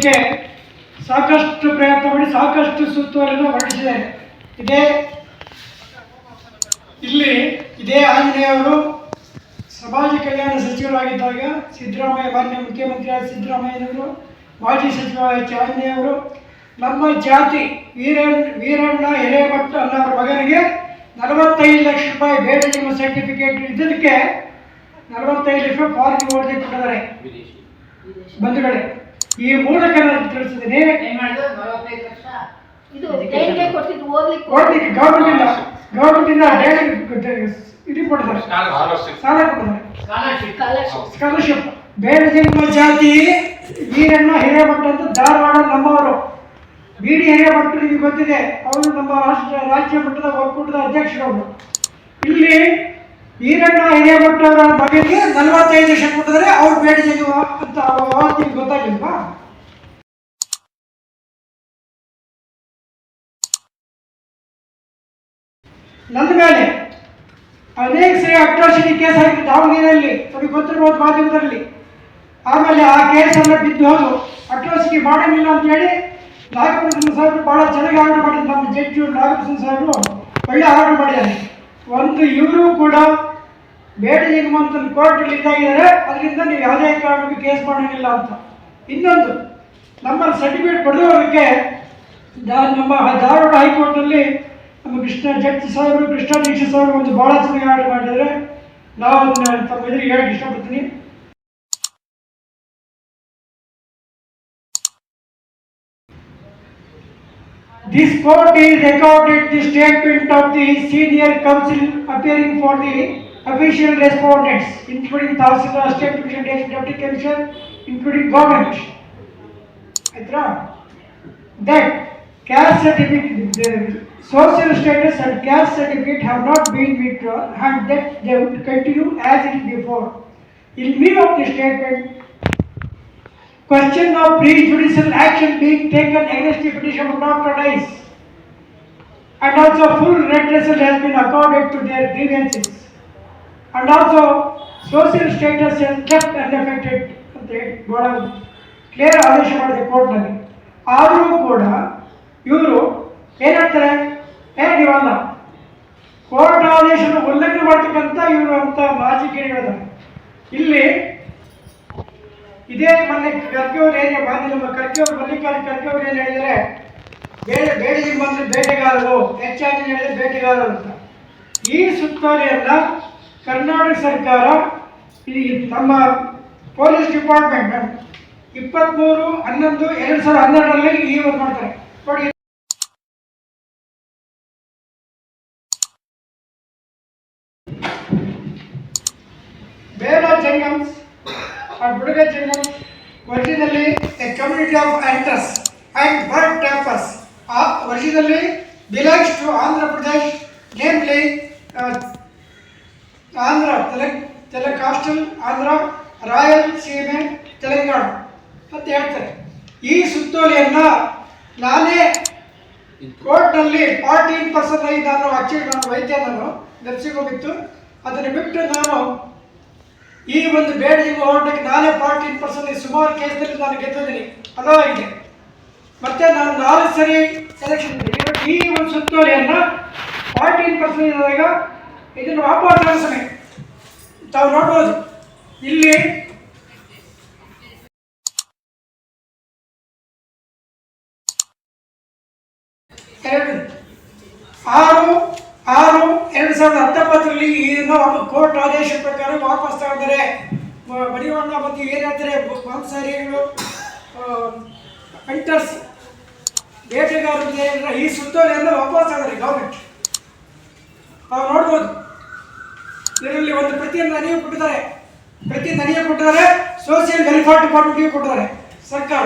ತೆಗೆಯೋದಕ್ಕೆ ಸಾಕಷ್ಟು ಪ್ರಯತ್ನ ಮಾಡಿ ಸಾಕಷ್ಟು ಸುತ್ತುವರಿಯನ್ನು ಹೊರಡಿಸಿದ್ದಾರೆ ಇದೇ ಇಲ್ಲಿ ಇದೇ ಆಂಜನೇಯವರು ಸಮಾಜ ಕಲ್ಯಾಣ ಸಚಿವರಾಗಿದ್ದಾಗ ಸಿದ್ದರಾಮಯ್ಯ ಮಾನ್ಯ ಮುಖ್ಯಮಂತ್ರಿಯಾದ ಸಿದ್ದರಾಮಯ್ಯನವರು ಮಾಜಿ ಸಚಿವ ಎಚ್ ಆಂಜನೇಯವರು ನಮ್ಮ ಜಾತಿ ವೀರಣ್ಣ ವೀರಣ್ಣ ಹಿರೇಮಠ ಅನ್ನೋರ ಮಗನಿಗೆ ನಲವತ್ತೈದು ಲಕ್ಷ ರೂಪಾಯಿ ಬೇರೆ ನಿಮ್ಮ ಸರ್ಟಿಫಿಕೇಟ್ ಇದ್ದದಕ್ಕೆ ನಲವತ್ತೈದು ಲಕ್ಷ ಫಾರಿನ್ ಓದಿ ಕೊಟ್ಟಿದ್ದಾರೆ. ಬಂಧುಗಳೇ. ಈ ಮೂಲಕ ನಾನು ತಿಳಿಸಿದ್ದೀನಿ. ಇದು ದೇಣಿಗೆ ಕೊಟ್ಟಿದ್ದು ಓದ್ಲಿಕ್ಕೆ ಓದ್ಲಿಕ್ಕೆ ಗೌರ್ಮೆಂಟ್ ಇಂದ ಗೌರ್ಮೆಂಟ್ ಇಂದ ಇದು ಕೊಡ್ತಾರೆ ಸಾಲ ಕೊಡ್ತಾರೆ ಸ್ಕಾಲರ್ಶಿಪ್ ಬೇರೆ ಬೇಡ ಜನ್ಮ ಜಾತಿ ವೀರಣ್ಣ ಹಿರೇಮಠ ಅಂತ ಧಾರವಾಡ ನಮ್ಮವರು. ಬಿ ಡಿ ಹಿರೇಮಠ ಗೊತ್ತಿದೆ. ಅವರು ನಮ್ಮ ರಾಷ್ಟ್ರ ರಾಜ್ಯ ಮಟ್ಟದ ಒಕ್ಕೂಟದ ಅಧ್ಯಕ್ಷರವರು. ಇಲ್ಲಿ ವೀರಣ್ಣ ಹಿರಿಯ ಅವರ ಬಗೆಗೆ ನಲವತ್ತೈದು ಲಕ್ಷ ಕೊಟ್ಟಿದ್ರೆ ಅವ್ರು ಬೇಡ ಅಂತ ಅವತ್ತಿಗೆ ಗೊತ್ತಾಗಿಲ್ವಾ? ನನ್ನ ಮೇಲೆ ಅನೇಕ ಸರಿ ಅಟ್ರಾಸಿಟಿ ಕೇಸ್ ಆಗಿದೆ ದಾವಣಗೆರೆಯಲ್ಲಿ. ನಮಗೆ ಗೊತ್ತಿರ್ಬೋದು ಮಾಧ್ಯಮದಲ್ಲಿ. ಆಮೇಲೆ ಆ ಕೇಸನ್ನು ಬಿದ್ದು ಹೋದು. ಅಟ್ರಾಸಿಟಿ ಮಾಡಂಗಿಲ್ಲ ಅಂತ ಹೇಳಿ ನಾಗಪ್ರಸನ್ನ ಸಾಹೇಬರು ಭಾಳ ಚೆನ್ನಾಗಿ ಆರ್ಡರ್ ಮಾಡಿದ್ರು ನಮ್ಮ ಜಡ್ಜು ನಾಗಪ್ರಸನ್ನ ಸಾಹೇಬರು ಒಳ್ಳೆ ಆರ್ಡರ್ ಮಾಡಿದ್ದಾರೆ. ಒಂದು ಇವರು ಕೂಡ ಬೇಡ ಕೋರ್ಟ್ ಕೋರ್ಟಲ್ಲಿ ಇದ್ದಾಗಿದ್ದಾರೆ ಅದರಿಂದ ನೀವು ಯಾವುದೇ ಕಾರಣಕ್ಕೂ ಕೇಸ್ ಮಾಡೋಂಗಿಲ್ಲ ಅಂತ. ಇನ್ನೊಂದು ನಮ್ಮಲ್ಲಿ ಸರ್ಟಿಫಿಕೇಟ್ ಪಡೆದವರಿಗೆ ನಮ್ಮ ಧಾರವಾಡ ಹೈಕೋರ್ಟ್ನಲ್ಲಿ ನಮ್ಮ ಕೃಷ್ಣ ಜಡ್ಜ್ ಸಾಹೇಬರು, ಕೃಷ್ಣ ದೀಕ್ಷಿತ್ ಸಾಹೇಬರು ಒಂದು ಭಾಳ ಚೆನ್ನಾಗಿ ಆರ್ಡರ್ ಮಾಡಿದರೆ ನಾವು ಅದನ್ನ ತಮ್ಮ ಎದುರಿಗೆ ಹೇಳಕ್ಕೆ ಇಷ್ಟಪಡ್ತೀನಿ. This court is accorded the statement of the senior counsel appearing for the official respondents, including Tahsildar, State Division, Deputy Commissioner, including government. That caste certificate, the social status and caste certificate have not been withdrawn and that they would continue as it before. In view of the statement, question of prejudicial action being taken against the petition would not arise. And also full redress has been accorded to their grievances. And also, social status has left unaffected ಅಂತ ಹೇಳಿ ಬಹಳ clear ಆದೇಶ ಮಾಡಿದೆ ಕೋರ್ಟ್ನಲ್ಲಿ. ಆದರೂ ಕೂಡ ಇವರು ಏನಾಗ್ತಾರೆ? ಏ ನೀವಲ್ಲ ಕೋರ್ಟ್ ಆದೇಶನ ಉಲ್ಲಂಘನೆ ಮಾಡ್ತಕ್ಕಂಥ ಇವರು ಅಂತ ಮಾಜಿ ಕೇಳಿದ್ದಾರೆ ಇಲ್ಲಿ ಇದೇ ಮೊನ್ನೆ ಕರ್ಕಿಯವ್ರು ಏನು ಮಾನ್ಯ ನಮ್ಮ ಕರ್ಕಿಯವ್ರು ಮಲ್ಲಿಕಾರ್ಜುನ ಕರ್ಕಿಯವ್ರು ಏನು ಹೇಳಿದರೆ ಬೇರೆ ಬೇಡಿಗೆ ಬಂದರೆ ಬೇಟೆಗಾರರು, ಹೆಚ್ಚಾಗಿ ಹೇಳಿದ್ರೆ ಬೇಟೆಗಾರರು ಅಂತ. ಈ ಸುತ್ತೋಲೆಯನ್ನ ಕರ್ನಾಟಕ ಸರ್ಕಾರ, ಈ ನಮ್ಮ ಪೊಲೀಸ್ ಡಿಪಾರ್ಟ್ಮೆಂಟ್ ಇಪ್ಪತ್ತ್ಮೂರು ಹನ್ನೊಂದು, ಎರಡು ಸಾವಿರದ ಹನ್ನೆರಡರಲ್ಲಿ ಈ ಒಂದು ಮಾಡ್ತಾರೆ. ನೋಡಿ. ಬೇಡ ಜಂಗಮ್ಸ್, ಆ Budaga ವರ್ಷದಲ್ಲಿ originally a community of actors and bird trappers ಆ originally belongs to Andhra Pradesh namely uh, ತೆಲೆ Telangkastal, ಆಂಧ್ರ ರಾಯಲ್ ಸೀಮೆ ತೆಲಂಗಾಣ. ಅಂತ ಹೇಳ್ತಾರೆ. ಈ ಸುತ್ತೋಲೆಯನ್ನ ನಾನೇ ಕೋರ್ಟ್ನಲ್ಲಿ ಫಾರ್ಟೀನ್ ಪರ್ಸೆಂಟ್ ಐದು ನಾನು ಆಕ್ಚುಲಿ ನಾನು ವೈದ್ಯ ನಾನು ಹೋಗಿತ್ತು ಅದನ್ನು ಬಿಟ್ಟು ನಾನು ಈ ಒಂದು ಬೇಡಿಗೆ ಹೋರಾಟಕ್ಕೆ ನಾನೇ ಫಾರ್ಟೀನ್ ಪರ್ಸೆಂಟ್ ಸುಮಾರು ಕೇಸ್ನಲ್ಲಿ ನಾನು ಗೆದ್ದಿದ್ದೀನಿ. ಇದೆ. ಮತ್ತೆ ನಾನು ನಾಲ್ಕು ಸರಿ ಸೆಲೆಕ್ಷನ್ ಈ ಒಂದು ಸುತ್ತೋಲೆಯನ್ನ ಫಾರ್ಟೀನ್ ಪರ್ಸೆಂಟ್ ಇದ್ದಾಗ ಇದನ್ನು ವಾಪಸ್ ಕಳಿಸನೆ ತಾವು ನೋಡ್ಬೋದು. ಇಲ್ಲಿ ಎರಡು, ಆರು ಆರು, ಎರಡು ಸಾವಿರದ ಹತ್ತೊಂಬತ್ತರಲ್ಲಿ ಇದನ್ನು ಕೋರ್ಟ್ ಆದೇಶ ಪ್ರಕಾರ ವಾಪಸ್ ತಗೊಂಡರೆ ಬಡಿವಣ್ಣ ಬಗ್ಗೆ ಏನಾದರೆ ಮಾಂಸಾಹಾರಿಗಳು ಈ ಏನಿಲ್ಲ ಈ ಸುತ್ತೋಲೆಯನ್ನು ವಾಪಸ್ ತಗೊಂಡ್ರೆ ಗೌರ್ಮೆಂಟ್. ನಾವು ನೋಡ್ಬೋದು. ನನಗೆ ಕೊಟ್ಟಿದ್ದಾರೆ. ಪ್ರತಿ ನನಗೆ ಕೊಟ್ಟಿದ್ದಾರೆ. ಸೋಷಿಯಲ್ ವೆಲ್ಫೇರ್ ಡಿಪಾರ್ಟ್ಮೆಂಟ್ಗೆ ಕೊಟ್ಟಿದ್ದಾರೆ. ಸರ್ಕಾರ